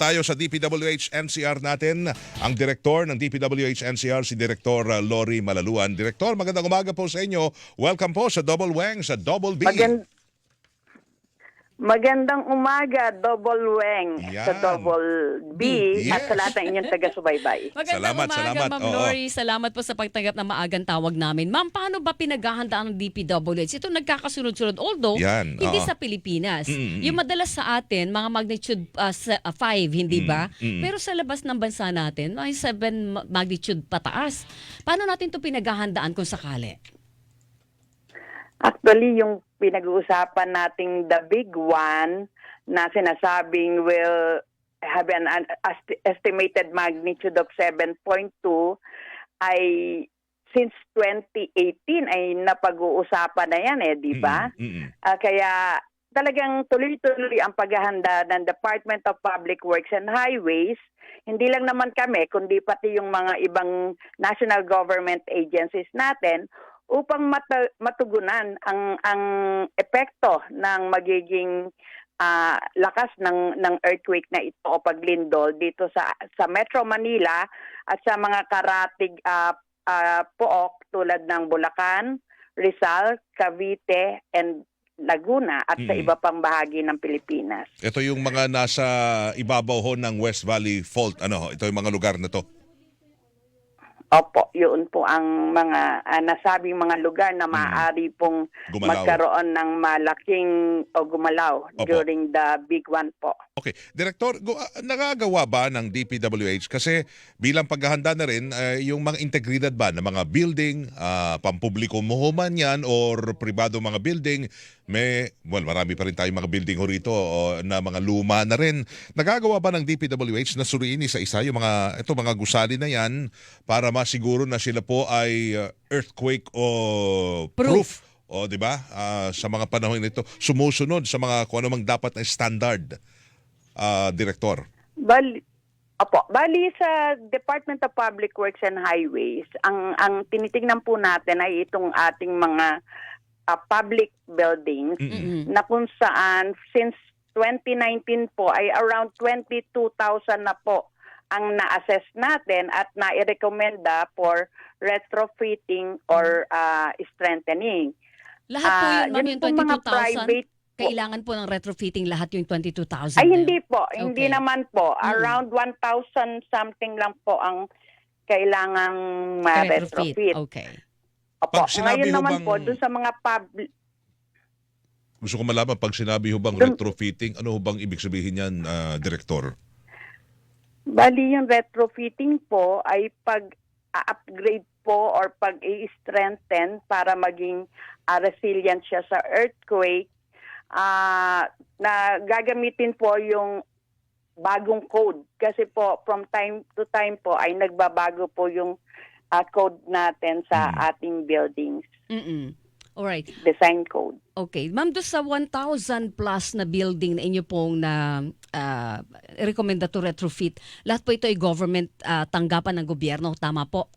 tayo sa DPWH NCR natin. Ang direktor ng DPWH NCR, si Direktor uh, Lori Malaluan. Direktor, magandang umaga po sa inyo. Welcome po sa Double Wang, sa Double B. Magand- Magandang umaga, Double Weng Yan. sa Double B Yes. at sa lahat ng inyong taga-subaybay. Magandang Salamat, umaga, salamat. Ma'am Oo. Lori. Salamat po sa pagtanggap ng maagang tawag namin. Ma'am, paano ba pinaghahandaan ng DPWH? Ito nagkakasunod-sunod. Although, Yan, hindi oo. sa Pilipinas. Mm, mm, Yung madalas sa atin, mga magnitude 5, hindi ba? mm, mm. Pero sa labas ng bansa natin, may 7 magnitude pataas. Paano natin ito pinaghahandaan kung sakali? Actually, yung pinag-uusapan nating the big one na sinasabing will have an, an estimated magnitude of 7.2 ay since 2018 ay napag-uusapan na yan eh, di ba? Ah, kaya talagang tuloy-tuloy ang paghahanda ng Department of Public Works and Highways. Hindi lang naman kami, kundi pati yung mga ibang national government agencies natin upang mata- matugunan ang ang epekto ng magiging ah, lakas ng ng earthquake na ito o paglindol dito sa sa Metro Manila at sa mga karatig ah, ah, pook tulad ng Bulacan, Rizal, Cavite, and Laguna at sa Mm. iba pang bahagi ng Pilipinas. Ito yung mga nasa ibabaw ho ng West Valley Fault. Ano, ito yung mga lugar na to. Opo, yun po ang mga ah, nasabing mga lugar na maaari pong Mm. Gumalaw. magkaroon ng malaking o gumalaw Opo. during the big one po. Okay. Direktor, gu- ah, nagagawa ba ng DPWH? Kasi bilang paghahanda na rin, eh, yung mga integridad ba ng mga building, uh, pampubliko mo man yan or pribado mga building, may, well, marami pa rin tayong mga building ho rito o, na mga luma na rin. Nagagawa ba ng DPWH na suriin isa-isa yung mga, ito, mga gusali na yan para masiguro na sila po ay uh, earthquake o proof? O, di ba? Ah, sa mga panahon nito, sumusunod sa mga kung ano mang dapat na standard ah, direktor. Bali, Opo, bali sa Department of Public Works and Highways, ang ang tinitingnan po natin ay itong ating mga ah, public buildings. Mm-mm. na kung saan since 2019 po ay around 22,000 na po ang na-assess natin at na-recommenda for retrofitting or ah, strengthening. Lahat po Ah, yun, ma'am, yun yung po mga 22,000. private Kailangan po ng retrofitting lahat yung 22,000. Ay na hindi po, hindi Okay. naman po. Mm. Around 1,000 something lang po ang kailangang Retrofit. ma-retrofit. Okay. Opo. Pag sinabi Ngayon ho naman bang- po, dun sa mga public, Gusto ko malaman pag sinabi ho bang Dun- retrofitting, ano ho bang ibig sabihin yan, ah, direktor? Bali yung retrofitting po ay pag upgrade po or pag i-strengthen para maging ah, resilient siya sa earthquake ah na gagamitin po yung bagong code kasi po from time to time po ay nagbabago po yung ah, code natin sa Mm. ating buildings Mm-mm. Alright. design code. Okay. Ma'am, doon sa 1,000 plus na building na inyo pong na ah, recommenda to retrofit, lahat po ito ay government ah, tanggapan ng gobyerno. Tama po?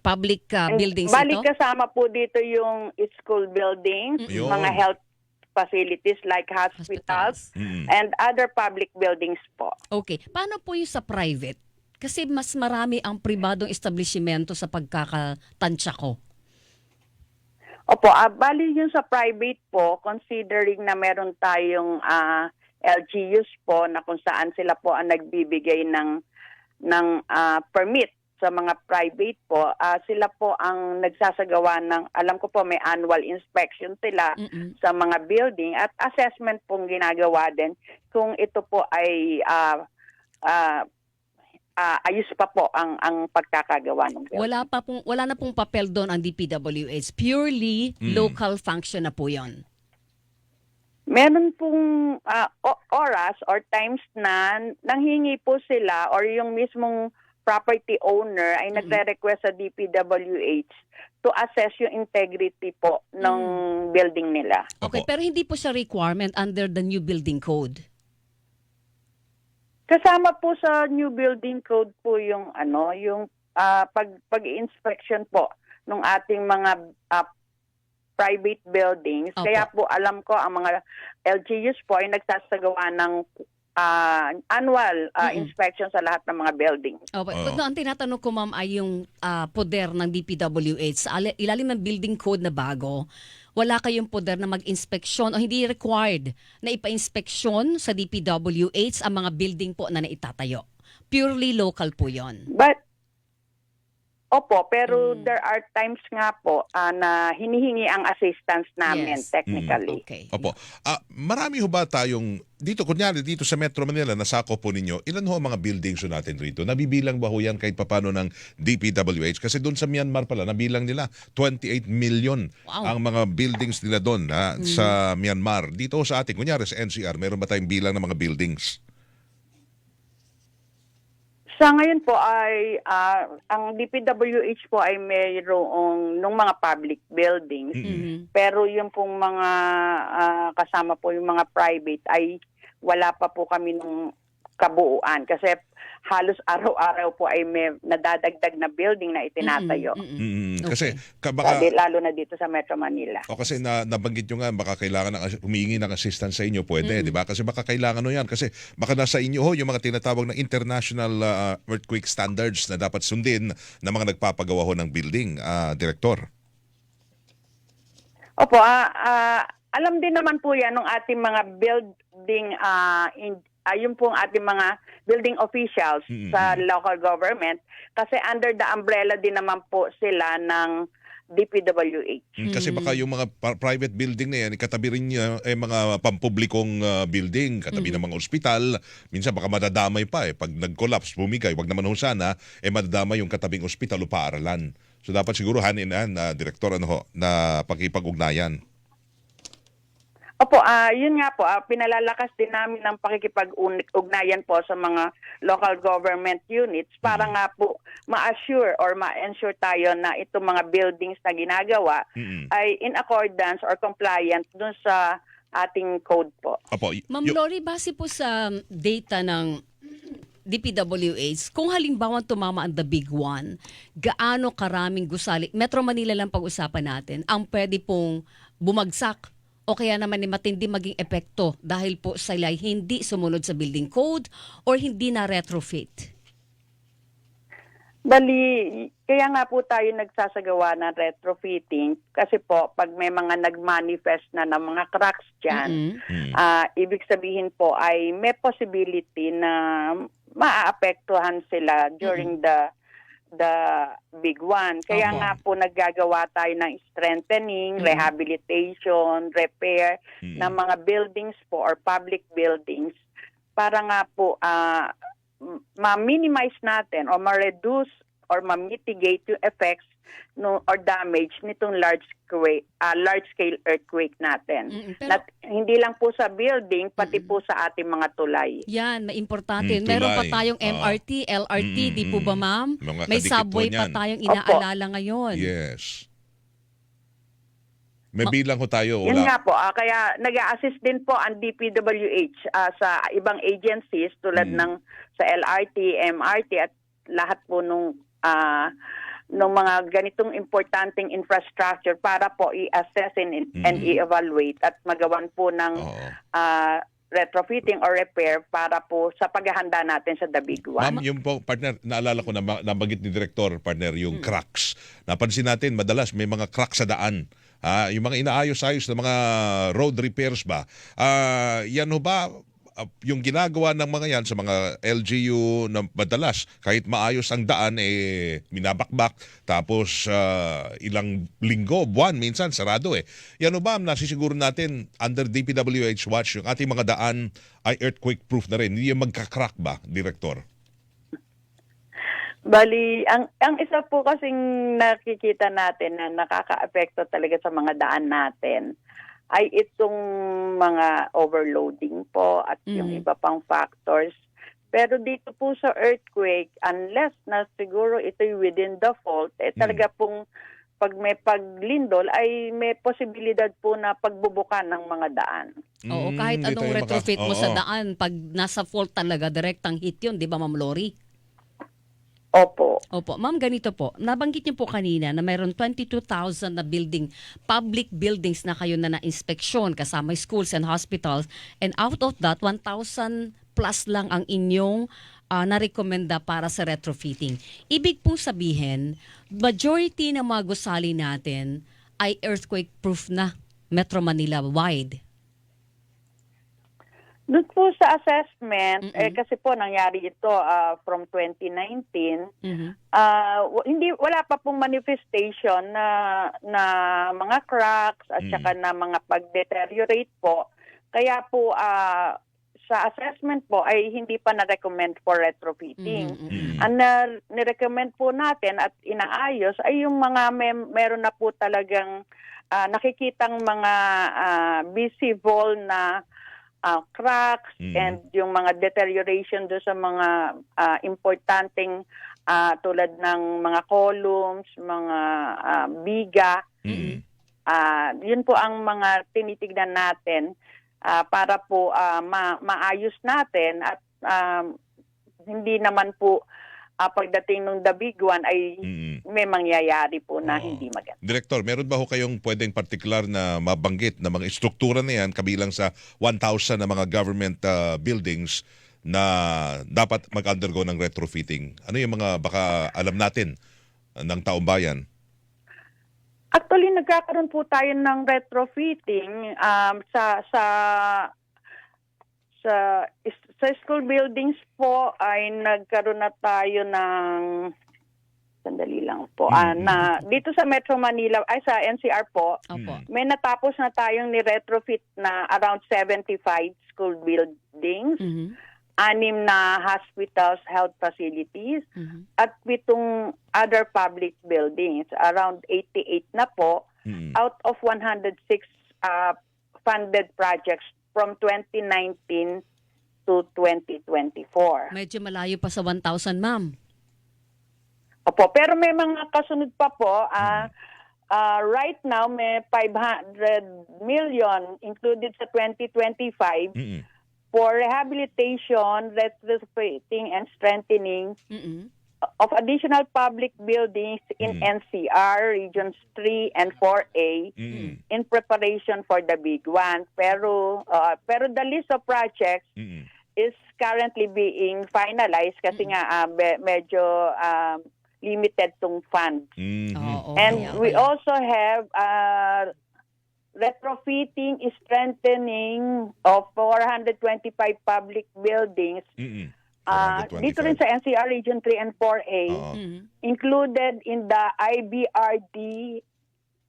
Public And buildings Bali ito? kasama po dito yung school buildings, Yun. mga health facilities like hospitals, Mm-mm. and other public buildings po. Okay. Paano po yung sa private? Kasi mas marami ang pribadong establishmento sa pagkakatansya ko. Opo, ah, bali yung sa private po, considering na meron tayong ah, LGUs po na kung saan sila po ang nagbibigay ng ng ah, permit sa mga private po, ah, sila po ang nagsasagawa ng, alam ko po may annual inspection sila Mm-mm. sa mga building at assessment pong ginagawa din kung ito po ay ah, ah, ah, ayos pa po ang ang pagkakagawa ng building. Wala pa pong wala na pong papel doon ang DPWH. Purely Mm. local function na po 'yon. Meron pong o- oras or times na nanghingi po sila or yung mismong property owner ay Mhm. nagre-request sa DPWH to assess yung integrity po ng building nila. Okay, pero hindi po siya requirement under the new building code. Kasama po sa new building code po yung ano, yung ah, pag pag-inspection po ng ating mga ah, private buildings. Opo. Kaya po alam ko ang mga LGUs po ay nagsasagawa ng ah, annual ah, Mm-mm. inspection sa lahat ng mga buildings. Opo. Oo. No, ang tinatanong ko ma'am ay yung ah, poder ng DPWH sa ali- ilalim ng building code na bago. Wala kayong poder na mag-inspeksyon o hindi required na ipa-inspeksyon sa DPWH ang mga building po na naitatayo. Purely local po yon. But Opo, pero Mm. there are times nga po ah, na hinihingi ang assistance namin Yes. technically. Okay. Opo. Ah, marami ho ba tayong dito kunyari dito sa Metro Manila nasako po ninyo. Ilan ho ang mga buildings ho natin rito? Nabibilang ba ho yan kahit papano ng DPWH? Kasi doon sa Myanmar pala nabilang nila 28 million Wow. ang mga buildings nila doon ha, sa Myanmar. Dito sa atin kunyari sa NCR meron ba tayong bilang ng mga buildings? Sa ngayon po ay ah, ang DPWH po ay mayroong nung mga public buildings. Mm. Mhm. Pero yung pong mga ah, kasama po yung mga private ay wala pa po kami nung kabuuan kasi halos araw-araw po ay may nadadagdag na building na itinatayo. Mm, mm, mm. Mm, Okay. Kasi ka- baka Lalo, lalo na dito sa Metro Manila. O kasi na, nabanggit nyo nga, baka kailangan ng, humingi ng assistance sa inyo, pwede, Mm. di ba? Kasi baka kailangan no yan. Kasi baka nasa inyo ho yung mga tinatawag na international uh, earthquake standards na dapat sundin ng mga nagpapagawa ho ng building, ah, Director. Opo, ah, ah, alam din naman po yan ng ating mga building, ah, in, ah, yung pong ating mga building officials Mm, sa local government kasi under the umbrella din naman po sila ng DPWH. Mm, Kasi Mm. baka yung mga private building na yan, katabi rin niya eh, mga pampublikong ah, building, katabi Mm. ng mga ospital. Minsan baka madadamay pa eh. Pag nag-collapse, bumigay, wag naman ho sana, eh madadamay yung katabing ospital o paaralan. So dapat siguro hand in hand, ah, Director, ano ho, na pakipag-ugnayan. Opo, ah, yun nga po, ah, pinalalakas din namin ng pakikipag-ugnayan po sa mga local government units para Mm. nga po ma-assure or ma-ensure tayo na itong mga buildings na ginagawa Mm-mm. ay in accordance or compliant dun sa ating code po. Opo, y- Ma'am Lori, base po sa data ng DPWH, kung halimbawa tumama ang the big one, gaano karaming gusali, Metro Manila lang pag-usapan natin, ang pwede pong bumagsak o kaya naman ni matindi maging epekto dahil po sila hindi sumunod sa building code or hindi na retrofit. Bali, kaya nga po tayo nagsasagawa ng retrofitting kasi po pag may mga nag-manifest na ng mga cracks dyan, Mm-mm. Mm. ah, ibig sabihin po ay may possibility na maaapektuhan sila during the the big one. Kaya Opo. nga po naggagawa tayo ng strengthening, Mm. rehabilitation, repair Mm. ng mga buildings po or public buildings para nga po m- ma-minimize natin or ma-reduce or ma-mitigate yung effects no or damage nitong large quake, ah, large scale earthquake natin. Mm-mm. Pero Nat, hindi lang po sa building pati Mm-mm. po sa ating mga tulay. yan, importante. Mm, Meron pa tayong Oo. MRT, LRT, Mm, di po ba ma'am? Mga May subway pa tayong Opo. inaalala ngayon. Yes. May Ma- bilang ko tayo. Yun Wala. nga po, ah, kaya nag-assist din po ang DPWH ah, sa ibang agencies tulad Mm. ng sa LRT, MRT at lahat po nung ah, nung mga ganitong importanteng infrastructure para po i-assess and, and Mm. i-evaluate at magawan po ng Oo. ah, retrofitting or repair para po sa paghahanda natin sa the big one. Ma'am, yung po, partner, naalala ko na nabanggit ni Director, partner, yung cracks. Napansin natin, madalas may mga cracks sa daan. Ah, yung mga inaayos-ayos na mga road repairs ba? Ah, yan ho ba ah, yung ginagawa ng mga yan sa mga LGU na madalas kahit maayos ang daan eh minabakbak tapos ah, ilang linggo, buwan minsan sarado eh. Yan ho ba nasisiguro natin under DPWH watch yung ating mga daan ay earthquake proof na rin. Hindi yung magka-crack ba, Director? Bali, ang ang isa po kasing nakikita natin na nakakaapekto talaga sa mga daan natin ay itong mga overloading po at yung Mhm. iba pang factors. Pero dito po sa earthquake, unless na siguro ito'y within the fault, eh talaga pong pag may paglindol ay may posibilidad po na pagbubukan ng mga daan. Oo, Mm, kahit di anong maka- retrofit mo sa Oo. daan, pag nasa fault talaga, direktang hit yun, di ba Ma'am Lori? Opo. Opo. Ma'am, ganito po. Nabanggit niyo po kanina na mayroon 22,000 na building, public buildings na kayo na na-inspeksyon kasama schools and hospitals. And out of that, 1,000 plus lang ang inyong ah, narekomenda para sa retrofitting. Ibig pong sabihin, majority ng mga gusali natin ay earthquake-proof na Metro Manila wide. Doon po sa assessment, Mm-mm. eh, kasi po nangyari ito ah, from 2019, Mhm. ah, w- hindi wala pa pong manifestation na na mga cracks at Mm. saka na mga pag-deteriorate po. Kaya po ah, sa assessment po ay hindi pa na-recommend for retrofitting. Mhm, mhm. Mm. Ang na- nirecommend po natin at inaayos ay yung mga may, meron na po talagang ah, nakikitang mga ah, visible na ah, cracks Mm. and yung mga deterioration do sa mga ah, importanteng ah, tulad ng mga columns, mga ah, biga. Mm. Ah, yun po ang mga tinitignan natin ah, para po ah, ma- maayos natin at um, hindi naman po ah, pagdating ng the big one ay Mm. may mangyayari po na Oo. hindi maganda. Director, meron ba ho kayong pwedeng partikular na mabanggit na mga istruktura na yan kabilang sa 1,000 na mga government ah, buildings na dapat mag-undergo ng retrofitting? Ano yung mga baka alam natin ah, ng taong bayan? Actually, nagkakaroon po tayo ng retrofitting um, sa sa sa sa school buildings po ay nagkaroon na tayo ng sandali lang po ah, Mm. na dito sa Metro Manila ay sa NCR po Opo. Mm. may natapos na tayong ni retrofit na around 75 school buildings, Mhm, anim na hospitals, health facilities mhm. at pitong other public buildings, around 88 na po Mm. out of 106 uh, funded projects from 2019 to 2024. Medyo malayo pa sa 1,000, ma'am. Opo, pero may mga kasunod pa po. ah ah, right now, may 500 million included sa 2025 Mm. for rehabilitation, retrofitting, and strengthening Mhm. Of additional public buildings in Mm. NCR, Regions 3 and 4A. Mm. in preparation for the big one. Pero uh, pero the list of projects Mm. is currently being finalized kasi nga uh, be- medyo um, limited tong funds. Mm. Oo, And okay, we okay. also have uh, retrofitting, strengthening of 425 public buildings. Mm. Uh, 425. dito rin sa NCR Region 3 and 4A Oo. Mhm. included in the IBRD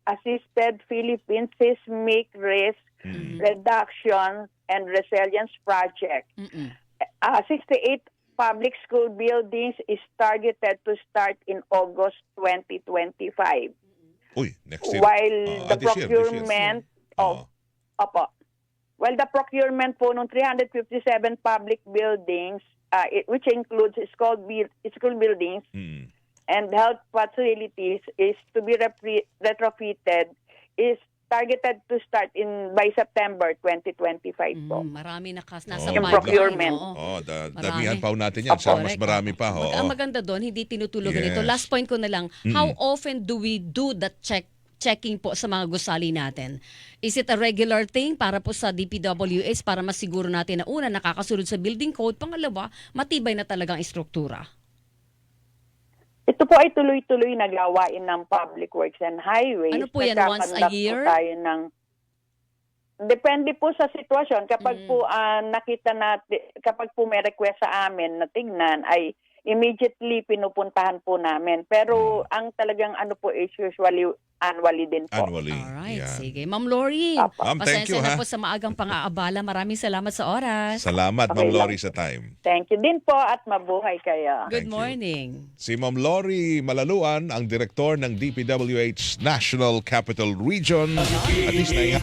assisted Philippine seismic risk Mm. reduction and resilience project. Mhm. Uh, 68 public school buildings is targeted to start in August 2025. Uy, next year. While Ah, the this year, this year. procurement Oo. of Opo. While the procurement po ng 357 public buildings, uh, it- which includes school, buil- school buildings Mm. and health facilities, is to be repre- retrofitted, is targeted to start in by September 2025 po. Mhm. Marami na kas nasa pipeline, procurement. oo. Oh, da- damihan pa natin yan. Sa mas Correct. marami pa. Mag- Oo. ang maganda doon, hindi tinutulugan Yes. ito. Last point ko na lang, how Mm-mm. often do we do that check checking po sa mga gusali natin? Is it a regular thing para po sa DPWH para masiguro natin na una, nakakasunod sa building code, pangalawa, matibay na talagang istruktura? Ito po ay tuloy-tuloy na gawain ng Public Works and Highways. Ano po yan, once a po year? tayo ng Depende po sa sitwasyon. Kapag Mm. po ah, nakita natin, kapag po may request sa amin na tignan, ay immediately pinupuntahan po namin. Pero ang talagang ano po is usually annually din po. Annually. Alright, Yan. sige. Ma'am Lori. Ma'am, thank you, na ha? po sa maagang pang-aabala. Maraming salamat sa oras. Salamat, Okay Ma'am lang. Lori, sa time. Thank you din po at mabuhay kayo. Good Thank you. morning. Si Ma'am Lori Malaluan, ang direktor ng DPWH National Capital Region. At least na